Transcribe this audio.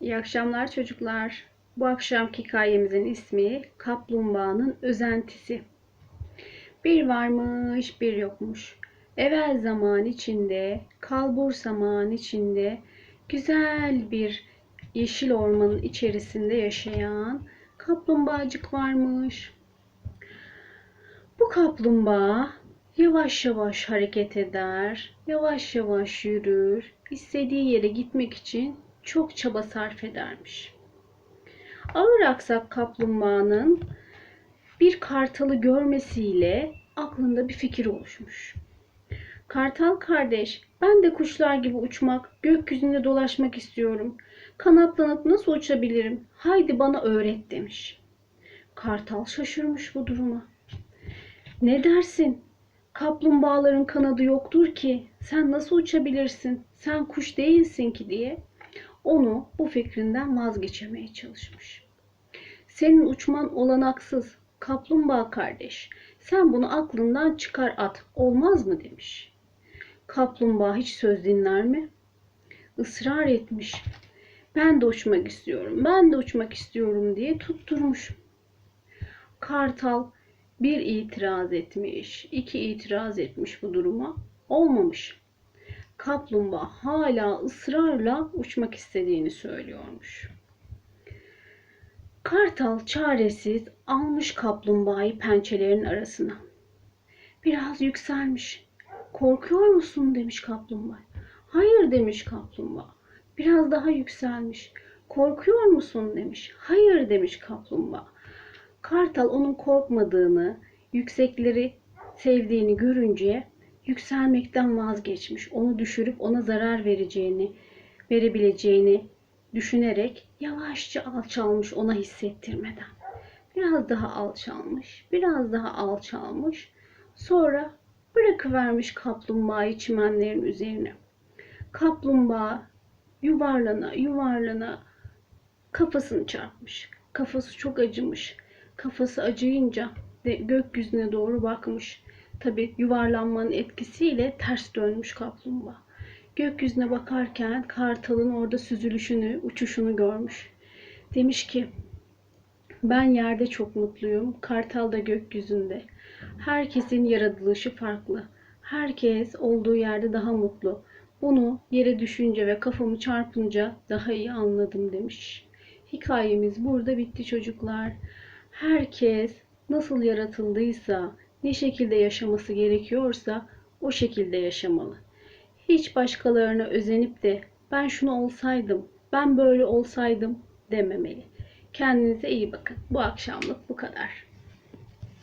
İyi akşamlar çocuklar. Bu akşamki hikayemizin ismi Kaplumbağanın Özentisi. Bir varmış bir yokmuş. Evvel zaman içinde, kalbur zaman içinde güzel bir yeşil ormanın içerisinde yaşayan kaplumbağacık varmış. Bu kaplumbağa yavaş yavaş hareket eder, yavaş yavaş yürür, istediği yere gitmek için çok çaba sarf edermiş. Ağır aksak kaplumbağanın bir kartalı görmesiyle aklında bir fikir oluşmuş. Kartal kardeş, ben de kuşlar gibi uçmak, gökyüzünde dolaşmak istiyorum. Kanatlanıp nasıl uçabilirim? Haydi bana öğret demiş. Kartal şaşırmış bu duruma. Ne dersin? Kaplumbağaların kanadı yoktur ki. Sen nasıl uçabilirsin? Sen kuş değilsin ki diye onu bu fikrinden vazgeçirmeye çalışmış. Senin uçman olanaksız. Kaplumbağa kardeş. Sen bunu aklından çıkar at. Olmaz mı demiş. Kaplumbağa hiç söz dinler mi? Israr etmiş. Ben de uçmak istiyorum. Ben de uçmak istiyorum diye tutturmuş. Kartal bir itiraz etmiş, iki itiraz etmiş bu duruma. Olmamış. Kaplumbağa hala ısrarla uçmak istediğini söylüyormuş. Kartal çaresiz almış kaplumbağayı pençelerin arasına. Biraz yükselmiş. Korkuyor musun demiş kaplumbağa. Hayır demiş kaplumbağa. Biraz daha yükselmiş. Korkuyor musun demiş. Hayır demiş kaplumbağa. Kartal onun korkmadığını, yüksekleri sevdiğini görünce yükselmekten vazgeçmiş. Onu düşürüp ona zarar vereceğini, verebileceğini düşünerek yavaşça alçalmış ona hissettirmeden. Biraz daha alçalmış, biraz daha alçalmış. Sonra bırakıvermiş kaplumbağayı çimenlerin üzerine. Kaplumbağa yuvarlana yuvarlana kafasını çarpmış. Kafası çok acımış. Kafası acıyınca de gökyüzüne doğru bakmış. Tabi yuvarlanmanın etkisiyle ters dönmüş kaplumbağa. Gökyüzüne bakarken kartalın orada süzülüşünü, uçuşunu görmüş. Demiş ki ben yerde çok mutluyum, kartal da gökyüzünde. Herkesin yaratılışı farklı. Herkes olduğu yerde daha mutlu. Bunu yere düşünce ve kafamı çarpınca daha iyi anladım demiş. Hikayemiz burada bitti çocuklar. Herkes nasıl yaratıldıysa, ne şekilde yaşaması gerekiyorsa o şekilde yaşamalı. Hiç başkalarına özenip de ben şunu olsaydım, ben böyle olsaydım dememeli. Kendinize iyi bakın. Bu akşamlık bu kadar.